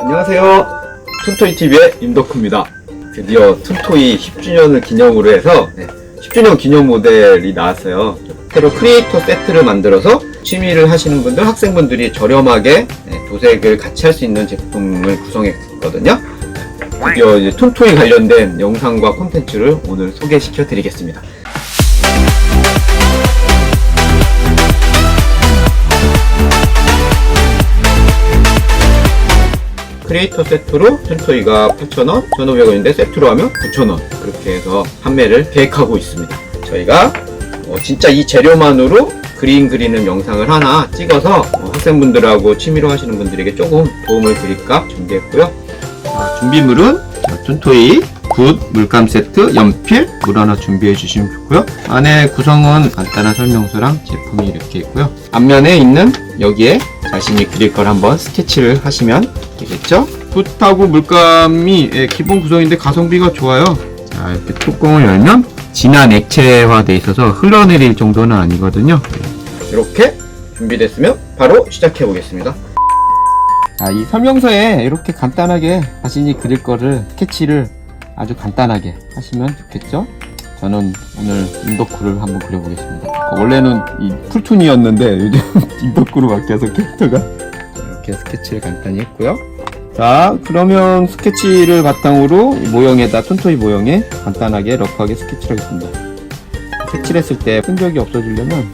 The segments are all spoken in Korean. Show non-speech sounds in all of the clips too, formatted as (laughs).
안녕하세요. 툰토이 TV의 임덕후입니다. 드디어 툰토이 10주년을 기념으로 해서 네, 10주년 기념 모델이 나왔어요. 새로 크리에이터 세트를 만들어서 취미를 하시는 분들, 학생분들이 저렴하게 네, 도색을 같이 할 수 있는 제품을 구성했거든요. 드디어 툰토이 관련된 영상과 콘텐츠를 오늘 소개시켜 드리겠습니다. 크리에이터 세트로 툰토이가 8,000원, 1,500원인데 세트로 하면 9,000원 그렇게 해서 판매를 계획하고 있습니다. 저희가 어, 진짜 이 재료만으로 그림 그리는 영상을 하나 찍어서 어, 학생분들하고 취미로 하시는 분들에게 조금 도움을 드릴까 준비했고요. 자, 준비물은 자, 툰토이 붓, 물감 세트, 연필, 물 하나 준비해 주시면 좋고요. 안에 구성은 간단한 설명서랑 제품이 이렇게 있고요. 앞면에 있는 여기에 자신이 그릴 걸 한번 스케치를 하시면 되겠죠? 붓하고 물감이 예, 기본 구성인데 가성비가 좋아요. 자, 이렇게 뚜껑을 열면 진한 액체화돼 있어서 흘러내릴 정도는 아니거든요. 이렇게 준비됐으면 바로 시작해 보겠습니다. 자, 이 설명서에 이렇게 간단하게 자신이 그릴 거를 스케치를 아주 간단하게 하시면 좋겠죠? 저는 오늘 인덕쿠를 한번 그려보겠습니다. 어, 원래는 이 풀툰이었는데 요즘 (laughs) 인덕쿠로 바뀌어서 캐릭터가 이렇게 스케치를 간단히 했고요. 자, 그러면 스케치를 바탕으로 이 모형에다 톤토이 모형에 간단하게 러프하게 스케치를 하겠습니다. 색칠 했을 때 흔적이 없어지려면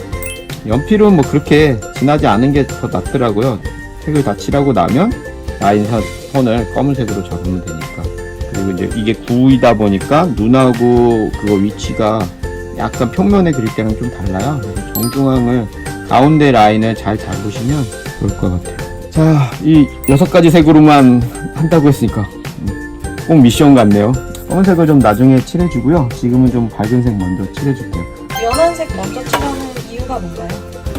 연필은 뭐 그렇게 진하지 않은 게 더 낫더라고요. 색을 다 칠하고 나면 라인 선- 선을 검은색으로 잡으면 되니까. 그리고 이제 이게 구이다 보니까 눈하고 그거 위치가 약간 평면에 그릴 때는 좀 달라요. 정중앙을 가운데 라인을 잘 잡으시면 좋을 것 같아요. 자, 이 여섯 가지 색으로만 한다고 했으니까 음, 꼭 미션 같네요. 검은색을 좀 나중에 칠해주고요. 지금은 좀 밝은 색 먼저 칠해줄게요. 연한색 먼저 칠하는 이유가 뭔가요?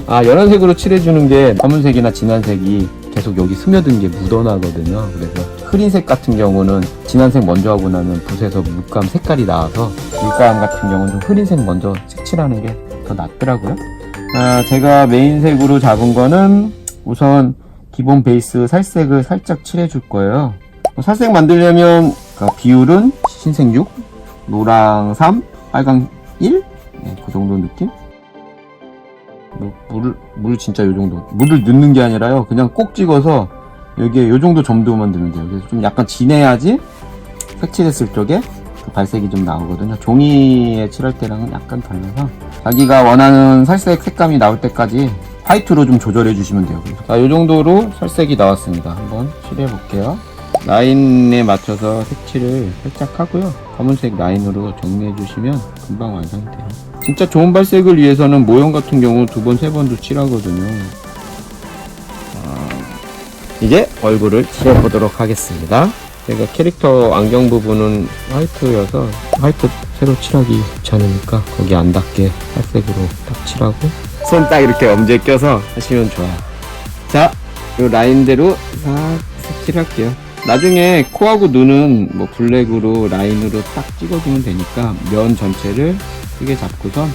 아, 연한색으로 칠해주는 게 검은색이나 진한색이 계속 여기 스며든 게 묻어나거든요. 그래서 흐린색 같은 경우는 진한색 먼저 하고 나면 붓에서 물감 색깔이 나와서 물감 같은 경우는 좀 흐린색 먼저 색칠하는 게 더 낫더라고요. 아, 제가 메인색으로 잡은 거는 우선 기본 베이스 살색을 살짝 칠해줄 거예요. 뭐 살색 만들려면 그 비율은 흰색 6, 노랑 3, 빨강 1? 네, 그 정도 느낌? 뭐, 물을, 물 진짜 요 정도. 물을 넣는 게 아니라요. 그냥 꼭 찍어서 여기에 요 정도 점도만 넣으면 돼요. 그래서 좀 약간 진해야지 색칠했을 적에 그 발색이 좀 나오거든요. 종이에 칠할 때랑은 약간 달라서 자기가 원하는 살색 색감이 나올 때까지 화이트로 좀 조절해 주시면 돼요. 자, 요 정도로 살색이 나왔습니다. 한번 칠해 볼게요. 라인에 맞춰서 색칠을 살짝 하고요. 검은색 라인으로 정리해 주시면 금방 완성이 돼요. 진짜 좋은 발색을 위해서는 모형 같은 경우 두 번, 세 번도 칠하거든요. 아, 이제 얼굴을 칠해보도록 하겠습니다. 제가 캐릭터 안경 부분은 화이트여서 화이트 새로 칠하기 귀찮으니까 거기 안 닿게 살색으로 딱 칠하고 손 딱 이렇게 엄지에 껴서 하시면 좋아요. 자, 이 라인대로 싹 색칠할게요. 나중에 코하고 눈은 뭐 블랙으로 라인으로 딱 찍어주면 되니까 면 전체를 크게 잡고선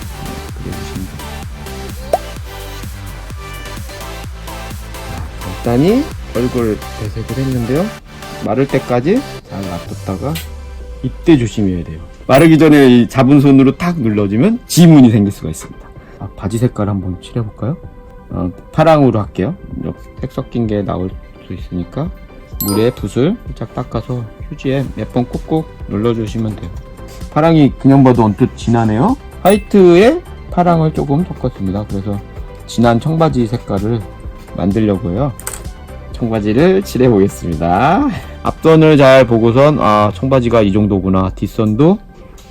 그려주시면. 자, 간단히 얼굴 배색을 했는데요. 마를 때까지 잘 놔뒀다가 이때 조심해야 돼요. 마르기 전에 이 잡은 손으로 탁 눌러주면 지문이 생길 수가 있습니다. 아, 바지 색깔 한번 칠해볼까요? 어, 파랑으로 할게요. 색 섞인 게 나올 수 있으니까 물에 붓을 살짝 닦아서 휴지에 몇 번 꾹꾹 눌러주시면 돼요. 파랑이 그냥 봐도 언뜻 진하네요. 화이트에 파랑을 조금 섞었습니다. 그래서 진한 청바지 색깔을 만들려고요. 청바지를 칠해 보겠습니다. 앞선을 잘 보고선 아 청바지가 이 정도구나. 뒷선도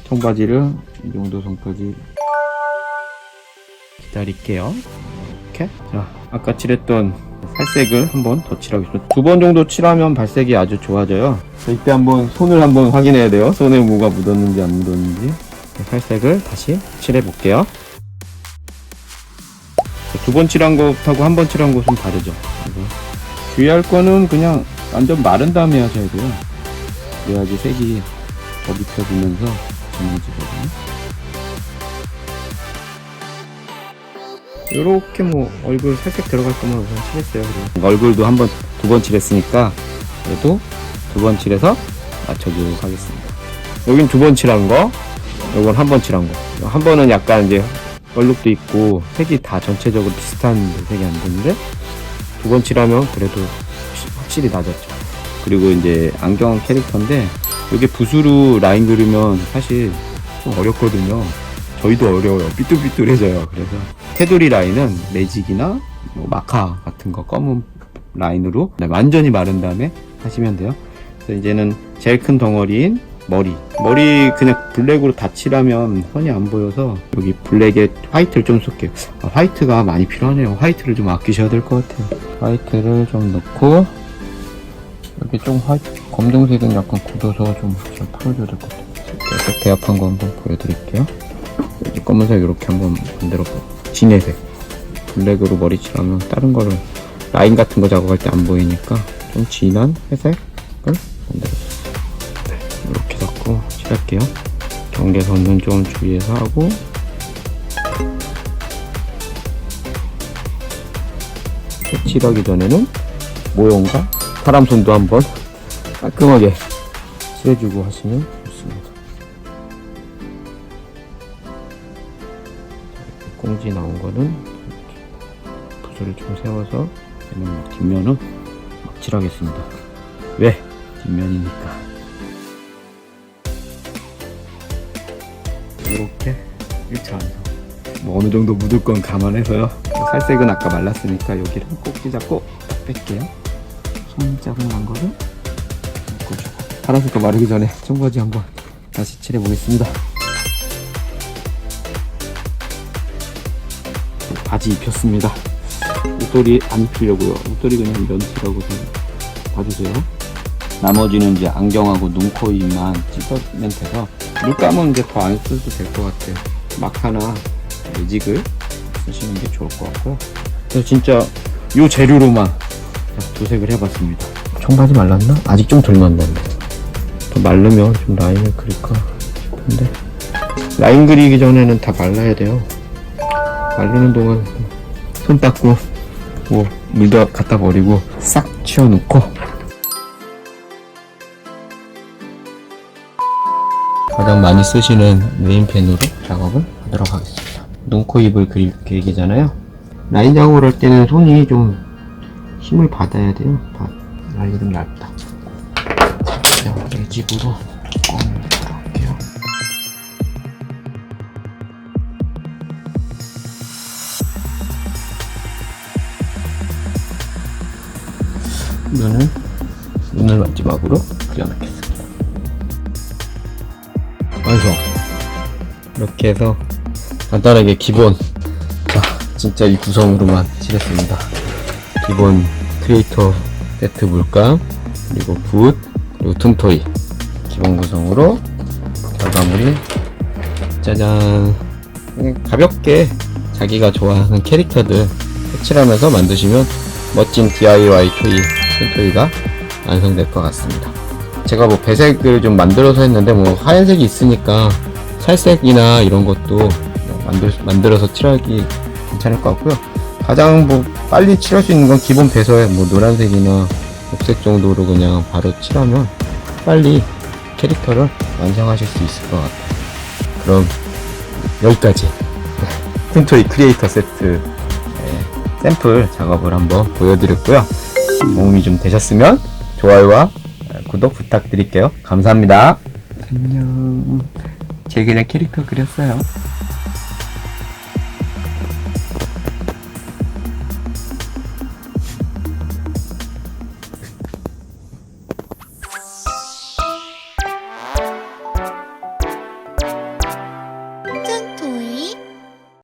청바지를 이 정도 선까지 기다릴게요. 이렇게 자 아까 칠했던 살색을 한 번 더 칠하겠습니다. 두 번 정도 칠하면 발색이 아주 좋아져요. 자, 이때 한번 손을 한번 확인해야 돼요. 손에 뭐가 묻었는지 안 묻었는지. 살색을 다시 칠해 볼게요. 두 번 칠한 것하고 한 번 칠한 것은 다르죠. 주의할 거는 그냥 완전 마른 다음에 하셔야 돼요. 그래야지 색이 더 입혀지면서 정해지거든요. 요렇게 뭐 얼굴 살색 들어갈 거면 우선 칠했어요. 그리고 얼굴도 한 번, 두 번 칠했으니까 얘도 두 번 칠해서 맞춰주도록 하겠습니다. 여긴 두 번 칠한 거, 요건 한 번 칠한 거. 한 번은 약간 이제 얼룩도 있고 색이 다 전체적으로 비슷한 색이 안 되는데 두 번 칠하면 그래도 확실히 낮았죠. 그리고 이제 안경 캐릭터인데 이게 붓으로 라인 그리면 사실 좀 어렵거든요. 저희도 어려워요. 삐뚤삐뚤해져요. 그래서 테두리 라인은 매직이나 뭐 마카 같은 거 검은 라인으로 완전히 마른 다음에 하시면 돼요. 그래서 이제는 제일 큰 덩어리인 머리. 머리 그냥 블랙으로 다 칠하면 선이 안 보여서 여기 블랙에 화이트를 좀 쏠게요. 아, 화이트가 많이 필요하네요. 화이트를 좀 아끼셔야 될 것 같아요. 화이트를 좀 넣고 여기 좀 화이트, 검정색은 약간 굳어서 좀 잘 풀어줘야 될 것 같아요. 살짝 대합한 거 한번 보여드릴게요. 여기 검은색 이렇게 한번 만들어 볼게요. 진해색. 블랙으로 머리 칠하면 다른 거를 라인 같은 거 작업할 때 안 보이니까 좀 진한 회색을. 네, 이렇게 할게요. 경계선은 좀 주의해서 하고 칠하기 전에는 모형과 사람 손도 한번 깔끔하게 칠해주고 하시면 좋습니다. 꽁지 나온 거는 붓을 좀 세워서 뒷면은 막 칠하겠습니다. 왜? 뒷면이니까. 이렇게 1차 완성. 뭐 어느 정도 묻을 건 감안해서요. 살색은 아까 말랐으니까 여기를 꼭지 잡고 딱 뺄게요. 손자국 난 거를 묶어주고. 파란색 거 마르기 전에 청바지 한번 다시 칠해 보겠습니다. 바지 입혔습니다. 옷걸이 안 입히려고요. 옷걸이 그냥 면티라고 좀 봐주세요. 나머지는 이제 안경하고 눈, 코, 입만 찍어면 돼서 물감은 이제 더 안 써도 될 것 같아요. 마카나 매직을 쓰시는 게 좋을 것 같고요. 그래서 진짜 요 재료로만 도색을 해봤습니다. 청바지 말랐나? 아직 좀 덜 말랐네. 더 마르면 좀 라인을 그릴까 싶은데 라인 그리기 전에는 다 말라야 돼요. 말리는 동안 손 닦고 뭐 물도 갖다 버리고 싹 치워놓고 가장 많이 쓰시는 네임펜으로 작업을 하도록 하겠습니다. 눈, 코, 입을 그릴 계획이잖아요. 라인 작업을 할 때는 손이 좀 힘을 받아야 돼요. 받, 라인이 좀 얇다. 자, 매직으로 조금 들어갈게요. 눈을 눈을 마지막으로 그려놓겠습니다. 완성. 이렇게 해서 간단하게 기본 자 진짜 이 구성으로만 칠했습니다. 기본 크리에이터 세트 물감 그리고 붓 그리고 툼토이 기본 구성으로 결과물이 짜잔 가볍게 자기가 좋아하는 캐릭터들 색칠하면서 만드시면 멋진 DIY 토이 툰토이가 완성될 것 같습니다. 제가 뭐 배색을 좀 만들어서 했는데 뭐 하얀색이 있으니까 살색이나 이런 것도 뭐 만들, 만들어서 칠하기 괜찮을 것 같고요. 가장 뭐 빨리 칠할 수 있는 건 기본 배서에 뭐 노란색이나 녹색 정도로 그냥 바로 칠하면 빨리 캐릭터를 완성하실 수 있을 것 같아요. 그럼 여기까지 (laughs) 툰토이 크리에이터 세트 네, 샘플 작업을 한번 보여드렸고요. 도움이 좀 되셨으면 좋아요와 구독 부탁드릴게요. 감사합니다. 안녕. 제 그냥 캐릭터 그렸어요.